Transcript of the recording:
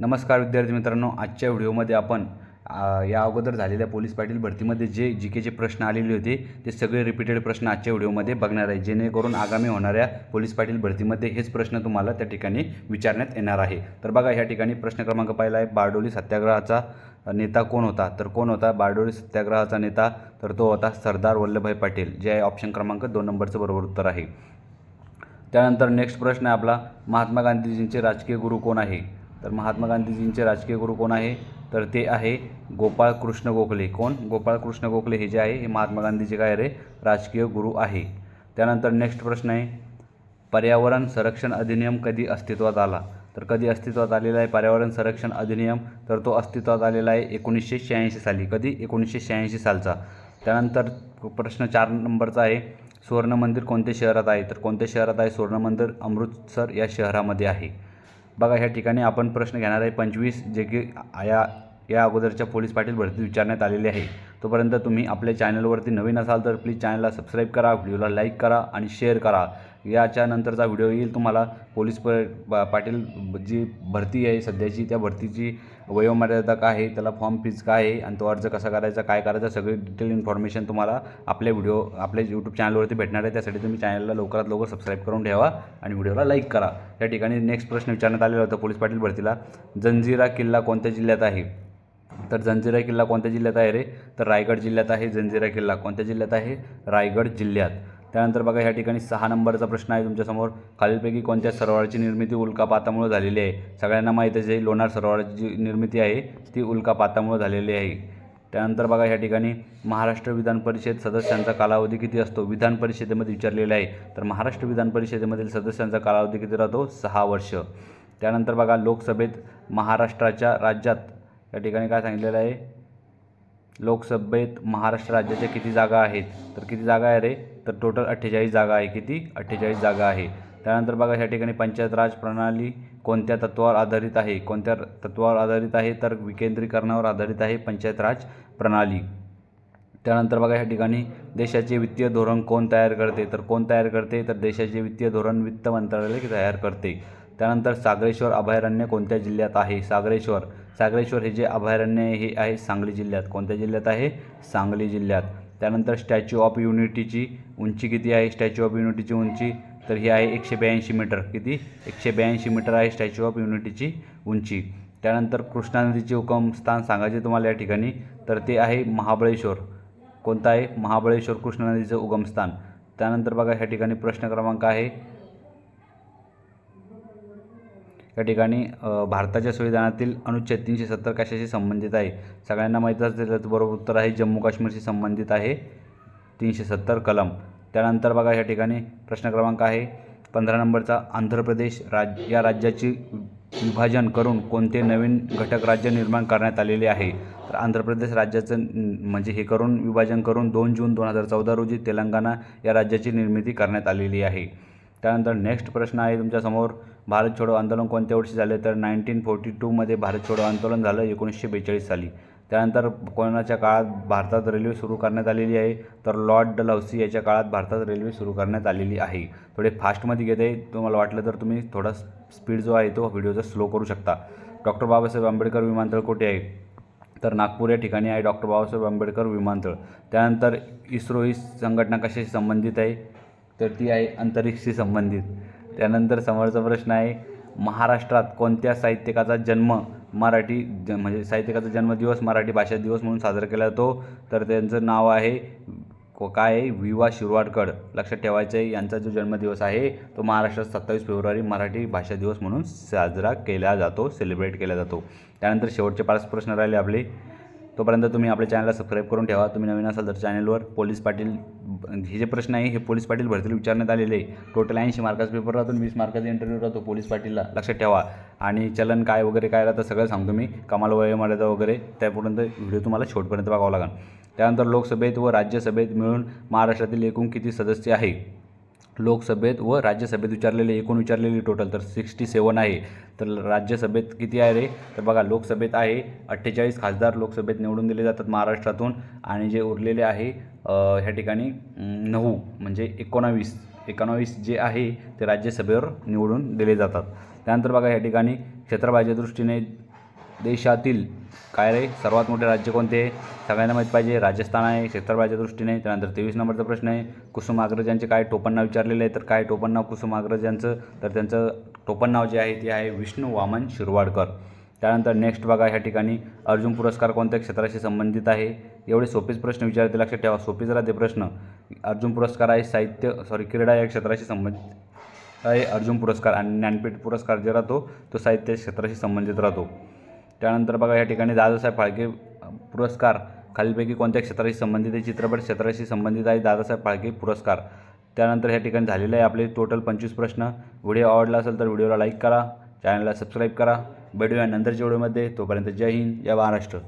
नमस्कार विद्यार्थी मित्रांनो आजच्या व्हिडिओमध्ये आपण या अगोदर झालेल्या पोलीस पाटील भरतीमध्ये जे जी केचे प्रश्न आलेले होते ते सगळे रिपीटेड प्रश्न आजच्या व्हिडिओमध्ये बघणार आहे जेणेकरून आगामी होणाऱ्या पोलीस पाटील भरतीमध्ये हेच प्रश्न तुम्हाला त्या ठिकाणी विचारण्यात येणार आहे. तर बघा ह्या ठिकाणी प्रश्न क्रमांक पाहिला आहे बारडोली सत्याग्रहाचा नेता कोण होता? तर कोण होता? बारडोली सत्याग्रहाचा नेता तर तो होता सरदार वल्लभभाई पाटील. जे आहे ऑप्शन क्रमांक दोन नंबरचं बरोबर उत्तर आहे. त्यानंतर नेक्स्ट प्रश्न आहे आपला महात्मा गांधीजींचे राजकीय गुरु कोण आहे? तर महात्मा गांधीजींचे राजकीय गुरु कोण आहे? तर ते आहे गोपाळ कृष्ण गोखले. कोण? गोपाळ कृष्ण गोखले हे जे आहे हे महात्मा गांधीचे काय रे? राजकीय गुरु आहे. त्यानंतर नेक्स्ट प्रश्न आहे. पर्यावरण संरक्षण अधिनियम कधी अस्तित्वात आला? तर कधी अस्तित्वात आलेला आहे पर्यावरण संरक्षण अधिनियम? तर तो अस्तित्वात आलेला आहे एकोणीसशे शहाऐंशी साली. कधी? एकोणीसशे शहाऐंशी सालचा. त्यानंतर प्रश्न चार नंबरचा आहे. सुवर्ण मंदिर कोणत्या शहरात आहे? तर कोणत्या शहरात आहे? सुवर्ण मंदिर अमृतसर या शहरामध्ये आहे. बघा ह्या ठिकाणी आपण प्रश्न घेणार आहे. पंचवीस जे की या या अगोदरच्या पोलीस पाटील भरती विचारण्यात आलेले आहे. तोपर्यंत तुम्ही आपल्या चॅनलवरती नवीन असाल तर प्लीज चॅनलला सबस्क्राईब करा व्हिडिओला लाईक करा आणि शेअर करा. याच्यानंतरचा व्हिडिओ येईल तुम्हाला. पोलीस प पाटील जी भरती आहे सध्याची त्या भरतीची वयोमर्यादा काय आहे त्याला फॉर्म फीज काय आहे आणि तो अर्ज कसा करायचा काय करायचा सगळी डिटेल इन्फॉर्मेशन तुम्हाला आपले व्हिडिओ आपल्या यूट्यूब चॅनलवरती भेटणार आहे. त्यासाठी तुम्ही चॅनलला लवकरात लवकर सबस्क्राईब करून ठेवा आणि व्हिडिओला लाईक करा. या ठिकाणी नेक्स्ट प्रश्न विचारण्यात आलेला होता पोलीस पाटील भरतीला. जंजिरा किल्ला कोणत्या जिल्ह्यात आहे? तर जंजिरा किल्ला कोणत्या जिल्ह्यात आहे रे? तर रायगड जिल्ह्यात आहे जंजिरा किल्ला कोणत्या जिल्ह्यात आहे? रायगड जिल्ह्यात. त्यानंतर बघा ह्या ठिकाणी सहा नंबरचा प्रश्न आहे तुमच्यासमोर खालीलपैकी कोणत्या सरोवराची निर्मिती उल्कापातामुळे झालेली आहे? सगळ्यांना माहीतच आहे लोणार सरोवराची जी निर्मिती आहे ती उल्कापातामुळे झालेली आहे. त्यानंतर बघा ह्या ठिकाणी महाराष्ट्र विधान परिषद सदस्यांचा कालावधी किती असतो? विधान परिषदेमध्ये विचारलेला आहे. तर महाराष्ट्र विधान परिषदेमधील सदस्यांचा कालावधी किती राहतो? सहा वर्ष. त्यानंतर बघा लोकसभेत महाराष्ट्राच्या राज्यात या ठिकाणी काय सांगितलेलं आहे? लोकसभेत महाराष्ट्र राज्याच्या किती जागा आहेत? तर किती जागा आहे रे? तर टोटल अठ्ठेचाळीस जागा आहे किती? अठ्ठेचाळीस जागा आहे. त्यानंतर बघा ह्या ठिकाणी पंचायत राज प्रणाली कोणत्या तत्वावर आधारित आहे? कोणत्या तत्वावर आधारित आहे? तर विकेंद्रीकरणावर आधारित आहे पंचायत राज प्रणाली. त्यानंतर बघा या ठिकाणी देशाचे वित्तीय धोरण कोण तयार करते? तर कोण तयार करते? तर देशाचे वित्तीय धोरण वित्त मंत्रालय तयार करते. त्यानंतर सागरेश्वर अभयारण्य कोणत्या जिल्ह्यात आहे? सागरेश्वर. सागरेश्वर हे जे अभयारण्य हे आहे सांगली जिल्ह्यात. कोणत्या जिल्ह्यात आहे? सांगली जिल्ह्यात. त्यानंतर स्टॅच्यू ऑफ युनिटीची उंची किती आहे? स्टॅच्यू ऑफ युनिटीची उंची तर ही आहे एकशे ब्याऐंशी मीटर. किती? एकशे ब्याऐंशी मीटर आहे स्टॅच्यू ऑफ युनिटीची उंची. त्यानंतर कृष्णा नदीचे उगमस्थान सांगायचे तुम्हाला या ठिकाणी तर ते आहे महाबळेश्वर. कोणतं आहे? महाबळेश्वर कृष्णा नदीचं उगमस्थान त्यानंतर बघा ह्या ठिकाणी प्रश्न क्रमांक आहे. या ठिकाणी भारताच्या संविधानातील अनुच्छेद तीनशे सत्तर कशाशी संबंधित आहे? सगळ्यांना माहीत असेल त्याचं बरोबर उत्तर आहे जम्मू काश्मीरशी संबंधित आहे. तीनशे सत्तर कलम. त्यानंतर बघा या ठिकाणी प्रश्न क्रमांक आहे. पंधरा नंबरचा आंध्र प्रदेश राज या राज्याची विभाजन करून कोणते नवीन घटक राज्य निर्माण करण्यात आलेले आहे? तर आंध्र प्रदेश राज्याचं म्हणजे हे करून विभाजन करून दोन जून दोन हजार चौदा रोजी तेलंगणा या राज्याची निर्मिती करण्यात आलेली आहे. त्यानंतर नेक्स्ट प्रश्न आहे तुमच्यासमोर भारत छोडो आंदोलन कोणत्या वर्षी झाले? तर नाईन्टीन फोर्टी टूमध्ये भारत छोडो आंदोलन झालं एकोणीसशे बेचाळीस साली. त्यानंतर कोरोनाच्या काळात भारतात रेल्वे सुरू करण्यात आलेली आहे. तर लॉर्ड डलहौसी याच्या काळात भारतात रेल्वे सुरू करण्यात आलेली आहे. थोडे फास्टमध्ये घेते. तुम्हाला वाटलं तर तुम्ही थोडा स्पीड जो आहे तो व्हिडिओचा स्लो करू शकता. डॉक्टर बाबासाहेब आंबेडकर विमानतळ कुठे आहे? तर नागपूर या ठिकाणी आहे डॉक्टर बाबासाहेब आंबेडकर विमानतळ. त्यानंतर इस्रो ही संघटना कशाशी संबंधित आहे? तर ती आहे अंतरिक्षशी संबंधित. त्यानंतर समोरचा प्रश्न आहे महाराष्ट्रात कोणत्या साहित्यिकाचा जन्म मराठी ज म्हणजे साहित्यिकाचा जन्मदिवस मराठी भाषा दिवस म्हणून साजरा केला जातो? तर त्यांचं नाव आहे को- काय आहे? वि वा शिरवाडकर. लक्षात ठेवायचं आहे यांचा जो जन्मदिवस आहे तो महाराष्ट्रात सत्तावीस फेब्रुवारी मराठी भाषा दिवस म्हणून साजरा केला जातो सेलिब्रेट केला जातो. त्यानंतर शेवटचे पाच प्रश्न राहिले आपले. तोपर्यंत तुम्ही आपल्या चॅनलला सबस्क्राईब करून ठेवा. तुम्ही नवीन असाल तर चॅनलवर पोलीस पाटील हे जे प्रश्न आहे हे पोलीस पाटील भरतीला विचारण्यात आलेले. आहे टोटल ऐंशी मार्काचा पेपर राहतो वीस मार्काचा इंटरव्ह्यू राहतो पोलीस पाटीलला लक्षात ठेवा. आणि चलन काय वगैरे काय राहतं सगळं सांगतो मी. कमाल वय मर्यादा वगैरे त्यापर्यंत व्हिडिओ तुम्हाला शेवटपर्यंत बघावा लागेल. त्यानंतर लोकसभेत व राज्यसभेत मिळून महाराष्ट्रातील एकूण किती सदस्य आहे? लोकसभेत व राज्यसभेत विचारलेले एकूण विचारलेले टोटल तर सिक्स्टी सेवन आहे. तर राज्यसभेत किती आहे रे? तर बघा लोकसभेत आहे अठ्ठेचाळीस खासदार लोकसभेत निवडून दिले जातात महाराष्ट्रातून. आणि जे उरलेले आहे ह्या ठिकाणी नऊ म्हणजे एकोणावीस. एकोणावीस जे आहे ते राज्यसभेवर निवडून दिले जातात. त्यानंतर बघा ह्या ठिकाणी क्षेत्रफळाच्या दृष्टीने देशातील काय रे? सर्वात मोठे राज्य कोणते? सगळ्यांना माहीत पाहिजे. राजस्थान आहे क्षेत्रफळाच्या दृष्टीने. त्यानंतर तेवीस नंबरचा प्रश्न आहे. कुसुमाग्रजांचे काय टोपण नाव विचारलेलं आहे? तर काय टोपण नाव कुसुमाग्रज यांचं? तर त्यांचं टोपण नाव जे आहे ते आहे विष्णू वामन शिरवाडकर. त्यानंतर नेक्स्ट बघा ह्या ठिकाणी. अर्जुन पुरस्कार कोणत्या क्षेत्राशी संबंधित आहे? एवढे सोपेच प्रश्न विचारते लक्षात ठेवा. सोपेच राहते प्रश्न. अर्जुन पुरस्कार आहे साहित्य सॉरी क्रीडा या क्षेत्राशी संबंधित आहे. अर्जुन पुरस्कार आणि ज्ञानपीठ पुरस्कार जे राहतो तो साहित्य क्षेत्राशी संबंधित राहतो. त्यानंतर बघा या ठिकाणी दादासाहेब फाळके पुरस्कार खालीलपैकी कोणत्या क्षेत्राशी संबंधित आहे? चित्रपट क्षेत्राशी संबंधित आहे दादासाहेब फाळके पुरस्कार. त्यानंतर या ठिकाणी झालेले आहे आपले टोटल पंचवीस प्रश्न. व्हिडिओ आवडला असेल तर व्हिडिओला लाईक करा चॅनलला सबस्क्राईब करा. भेटूया नंतरच्या व्हिडिओमध्ये. तोपर्यंत जय हिंद जय महाराष्ट्र.